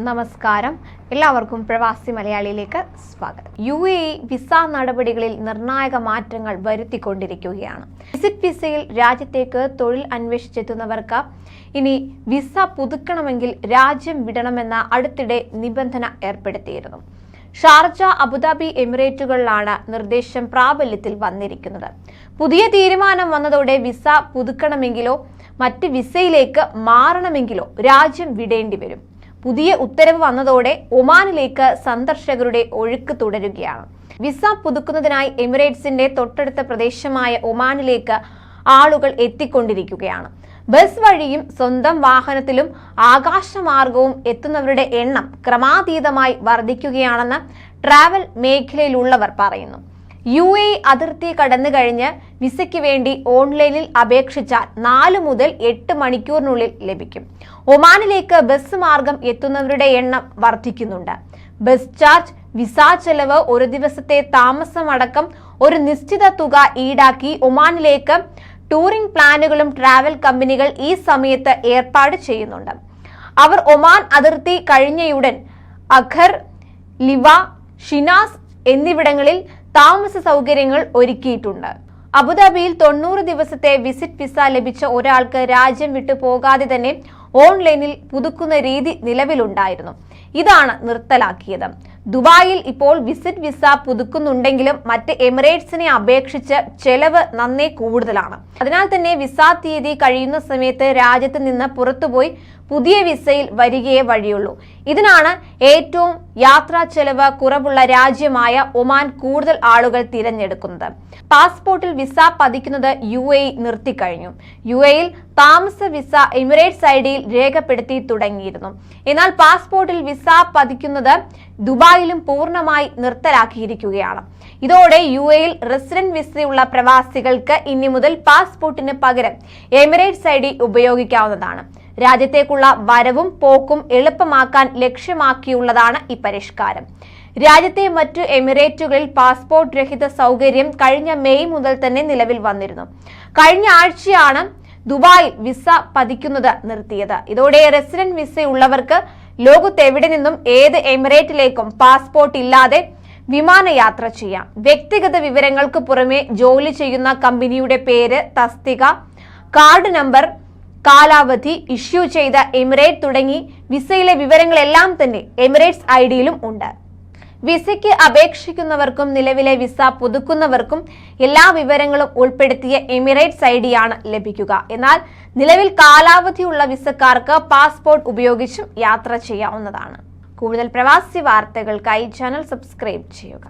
നമസ്കാരം. എല്ലാവർക്കും പ്രവാസി മലയാളിയിലേക്ക് സ്വാഗതം. യു എ വിസ നടപടികളിൽ നിർണായക മാറ്റങ്ങൾ വരുത്തിക്കൊണ്ടിരിക്കുകയാണ്. വിസിറ്റ് വിസയിൽ രാജ്യത്തേക്ക് തൊഴിൽ അന്വേഷിച്ചെത്തുന്നവർക്ക് ഇനി വിസ പുതുക്കണമെങ്കിൽ രാജ്യം വിടണമെന്ന അടുത്തിടെ നിബന്ധന ഏർപ്പെടുത്തിയിരുന്നു. ഷാർജ അബുദാബി എമിറേറ്റുകളിലാണ് നിർദ്ദേശം പ്രാബല്യത്തിൽ വന്നിരിക്കുന്നത്. പുതിയ തീരുമാനം വന്നതോടെ വിസ പുതുക്കണമെങ്കിലോ മറ്റ് വിസയിലേക്ക് മാറണമെങ്കിലോ രാജ്യം വിടേണ്ടി വരും പുതിയ ഉത്തരവ് വന്നതോടെ ഒമാനിലേക്ക് സന്ദർശകരുടെ ഒഴുക്ക് തുടരുകയാണ്. വിസ പുതുക്കുന്നതിനായി എമിറേറ്റ്സിന്റെ തൊട്ടടുത്ത പ്രദേശമായ ഒമാനിലേക്ക് ആളുകൾ എത്തിക്കൊണ്ടിരിക്കുകയാണ്. ബസ് വഴിയും സ്വന്തം വാഹനത്തിലും ആകാശമാർഗവും എത്തുന്നവരുടെ എണ്ണം ക്രമാതീതമായി വർദ്ധിക്കുകയാണെന്ന് ട്രാവൽ മേഖലയിലുള്ളവർ പറയുന്നു. യു എ അതിർത്തി കടന്നു കഴിഞ്ഞ് വിസയ്ക്ക് വേണ്ടി ഓൺലൈനിൽ അപേക്ഷിച്ചാൽ നാല് മുതൽ എട്ട് മണിക്കൂറിനുള്ളിൽ ലഭിക്കും. ഒമാനിലേക്ക് ബസ് മാർഗം എത്തുന്നവരുടെ എണ്ണം വർദ്ധിക്കുന്നുണ്ട്. ബസ് ചാർജ് വിസ ചെലവ് ഒരു ദിവസത്തെ താമസമടക്കം ഒരു നിശ്ചിത തുക ഈടാക്കി ഒമാനിലേക്ക് ടൂറിംഗ് പ്ലാനുകളും ട്രാവൽ കമ്പനികൾ ഈ സമയത്ത് ഏർപ്പാട് ചെയ്യുന്നുണ്ട്. അവർ ഒമാൻ അതിർത്തി കഴിഞ്ഞയുടൻ അഖർ ലിവ ഷിനാസ് എന്നിവിടങ്ങളിൽ താമസ സൗകര്യങ്ങൾ ഒരുക്കിയിട്ടുണ്ട്. അബുദാബിയിൽ തൊണ്ണൂറ് ദിവസത്തെ വിസിറ്റ് വിസ ലഭിച്ച ഒരാൾക്ക് രാജ്യം വിട്ടു പോകാതെ തന്നെ ഓൺലൈനിൽ പുതുക്കുന്ന രീതി നിലവിലുണ്ടായിരുന്നു. ഇതാണ് നിർത്തലാക്കിയത്. ദുബായിൽ ഇപ്പോൾ വിസിറ്റ് വിസ പുതുക്കുന്നുണ്ടെങ്കിലും മറ്റ് എമിറേറ്റ്സിനെ അപേക്ഷിച്ച് ചെലവ് നന്നേ കൂടുതലാണ്. അതിനാൽ തന്നെ വിസ തീയതി കഴിയുന്ന സമയത്ത് രാജ്യത്ത് നിന്ന് പുറത്തുപോയി പുതിയ വിസയിൽ വരികയേ വഴിയുള്ളൂ. ഇതിനാണ് ഏറ്റവും യാത്രാ ചെലവ് കുറവുള്ള രാജ്യമായ ഒമാൻ കൂടുതൽ ആളുകൾ തിരഞ്ഞെടുക്കുന്നത്. പാസ്പോർട്ടിൽ വിസ പതിക്കുന്നത് യു എ നിർത്തിക്കഴിഞ്ഞു യു എയിൽ താമസ വിസ എമിറേറ്റ്സ് ഐ ഡിയിൽ രേഖപ്പെടുത്തി തുടങ്ങിയിരുന്നു. എന്നാൽ പാസ്പോർട്ടിൽ വിസ പതിക്കുന്നത് ദുബായിലും പൂർണമായി നിർത്തലാക്കിയിരിക്കുകയാണ്. ഇതോടെ യു എയിൽ റെസിഡന്റ് വിസയുള്ള പ്രവാസികൾക്ക് ഇനി മുതൽ പാസ്പോർട്ടിന് പകരം എമിറേറ്റ്സ് ഐ ഡി ഉപയോഗിക്കാവുന്നതാണ്. രാജ്യത്തേക്കുള്ള വരവും പോക്കും എളുപ്പമാക്കാൻ ലക്ഷ്യമാക്കിയുള്ളതാണ് ഈ പരിഷ്കാരം. രാജ്യത്തെ മറ്റു എമിറേറ്റുകളിൽ പാസ്പോർട്ട് രഹിത സൗകര്യം കഴിഞ്ഞ മെയ് മുതൽ തന്നെ നിലവിൽ വന്നിരുന്നു. കഴിഞ്ഞ ആഴ്ചയാണ് ദുബായിൽ വിസ പതിക്കുന്നത് നിർത്തിയത്. ഇതോടെ റെസിഡന്റ് വിസയുള്ളവർക്ക് ലോകത്തെവിടെ നിന്നും ഏത് എമിറേറ്റിലേക്കും പാസ്പോർട്ട് ഇല്ലാതെ വിമാനയാത്ര ചെയ്യാം. വ്യക്തിഗത വിവരങ്ങൾക്ക് പുറമെ ജോലി ചെയ്യുന്ന കമ്പനിയുടെ പേര് തസ്തിക കാർഡ് നമ്പർ കാലാവധി ഇഷ്യൂ ചെയ്ത എമിറേറ്റ് തുടങ്ങി വിസയിലെ വിവരങ്ങളെല്ലാം തന്നെ എമിറേറ്റ്സ് ഐ ഉണ്ട്. വിസയ്ക്ക് അപേക്ഷിക്കുന്നവർക്കും നിലവിലെ വിസ പുതുക്കുന്നവർക്കും എല്ലാ വിവരങ്ങളും ഉൾപ്പെടുത്തിയ എമിറേറ്റ്സ് ഐ ഡിയാണ് ലഭിക്കുക. എന്നാൽ നിലവിൽ കാലാവധിയുള്ള വിസക്കാർക്ക് പാസ്പോർട്ട് ഉപയോഗിച്ചും യാത്ര ചെയ്യാവുന്നതാണ്. കൂടുതൽ പ്രവാസി വാർത്തകൾക്കായി ചാനൽ സബ്സ്ക്രൈബ് ചെയ്യുക.